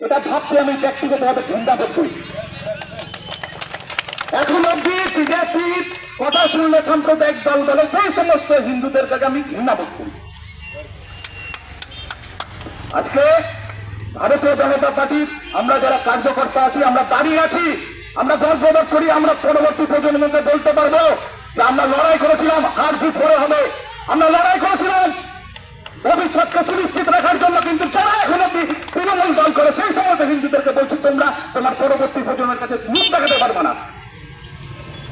এটা ভাবতে আমি ব্যক্তিগতভাবে ঘৃণা বোধ করি। এখন অব্দি বিজেপি কথা শুনলে সাম্প্রদায়িক দল বলে সেই সমস্ত হিন্দুদের কাছে আমি ঘৃণা বোধ করি। আজকে ভারতীয় জনতা পার্টির আমরা যারা কার্যকর্তা আছি, আমরা দাঁড়িয়ে আছি, আমরা গর্ববোধ করি, আমরা পরবর্তী প্রজন্মকে বলতে পারব যে আমরা লড়াই করেছিলাম হার জিত করে হবে। আমরা লড়াই করেছিলাম। ভবিষ্যৎকে সুনিশ্চিত রাখার জন্য কিন্তু যারা এখন অব্দি তৃণমূল দল করে সেই সমস্ত হিন্দুদেরকে বলছি তোমরা তোমার পরবর্তী প্রজন্মের কাছে মুখ দেখাতে পারবে না।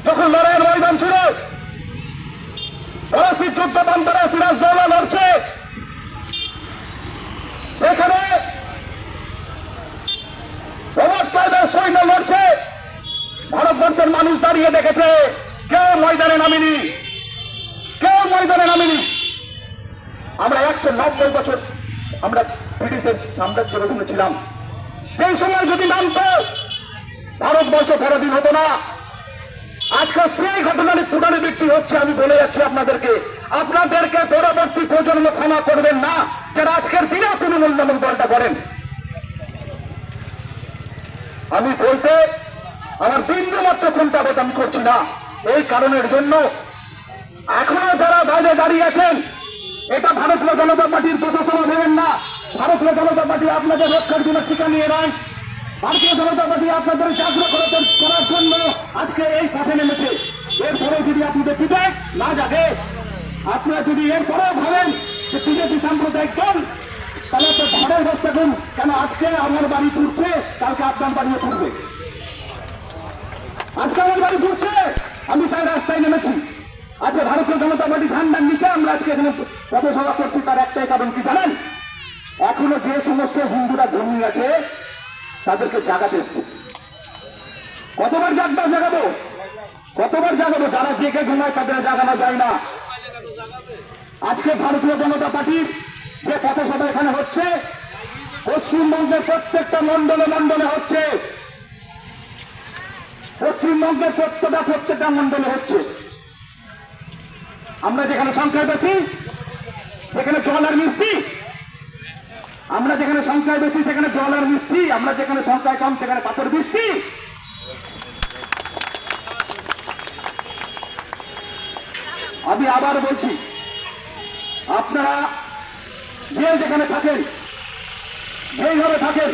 যখন লড়াইয়ের ময়দান ছিল ফরাসি যুদ্ধ বান্তরা সিরাজ দৌলা লড়ছে। সেখানে সৈন্য লড়ছে। ভারতবর্ষের মানুষ দাঁড়িয়ে দেখেছে, কেউ ময়দানে নামেনি। কেউ ময়দানে নামেনি। আমরা একশো নব্বই বছর আমরা ব্রিটিশের সাম্রাজ্যের অধীনে ছিলাম। সেই সময় যদি নামতো ভারতবর্ষ পরাধীন হতো না। আজকে সেই ঘটনার পুনরাবৃত্তি হচ্ছে, আমি বলে যাচ্ছি আপনাদেরকে। আপনাদেরকে পরবর্তী প্রজন্ম ক্ষমা করবেন না, যারা আজকের দিনে তৃণমূল নামক দলটা করেন। আমি বলতে, আমার বিন্দু মাত্র চিন্তাবোধ আমি করছি না। এই কারণের জন্য এখনও যারা বাইরে দাঁড়িয়ে আছেন, এটা ভারতীয় জনতা পার্টির প্রশাসন ভারতীয় জনতা পার্টি আপনাদের রক্ষার জন্য টিকা নিয়ে নেয়। ভারতীয় জনতা পার্টি আপনাদের জাগ্রত করার- জন্য আজকে এই পথে নেমেছে। এরপরে যদি আপনাদের বিবেক না জাগে আপনারা যদি এরপরেও ভাবেন যে বিজেপি সাম্প্রদায়িক দল, তাহলে তো ঘরে বসে থাকুন কেন আজকে আমার বাড়ি পুড়ছে কালকে আপনার বাড়িও পুড়বে আজকে আমার বাড়ি পুড়ছে আমি তাই রাস্তায় নেমেছি। আজকে ভারতীয় জনতা পার্টি ঠান্ডার নিচে আমরা আজকে এখানে পথসভা করছি, তার একটাই কারণ কি জানেন? এখনও যে সমস্ত হিন্দুরা ঘুমিয়ে আছে, তাদেরকে জাগাতে কতবার জাগবা, জাগাবো? কতবার জাগাবো? যারা জেগে ঘুমায় তাদের জাগানো যায় না। আজকে ভারতীয় জনতা পার্টির যে পথসভা এখানে হচ্ছে, পশ্চিমবঙ্গের প্রত্যেকটা মন্ডলে মন্ডলে হচ্ছে। পশ্চিমবঙ্গের প্রত্যেকটা প্রত্যেকটা মন্ডলে হচ্ছে। আমরা যেখানে সংখ্যায় বেশি, সেখানে জল আর মিষ্টি আমরা যেখানে সংখ্যায় বেশি, সেখানে জল আর মিষ্টি। আমরা যেখানে সংখ্যায় কম, সেখানে পাথর, বৃষ্টি। আমি আবার বলছি, আপনারা যে যেখানে থাকেন, যেইভাবে থাকেন,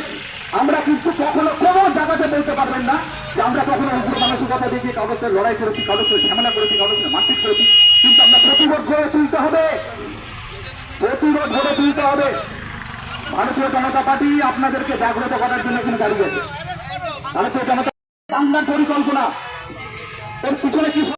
আমরা কিন্তু কখনো কোনো জায়গাতে বলতে পারবেন না যে আমরা কখনো উপর মানসিকতা দেখিয়ে কারোর সাথে লড়াই করেছি সাথে ঝামেলা করেছি কারোর সাথে মারপিট করেছি। কিন্তু আমরা প্রতিরোধ গড়ে তুলতে হবে। প্রতিরোধ গড়ে তুলতে হবে। ভারতীয় জনতা পার্টি আপনাদেরকে জাগ্রত করার জন্য এখানে দাঁড়িয়ে আছে। ভারতীয় জনতা পরিকল্পনা। এর পিছনে কি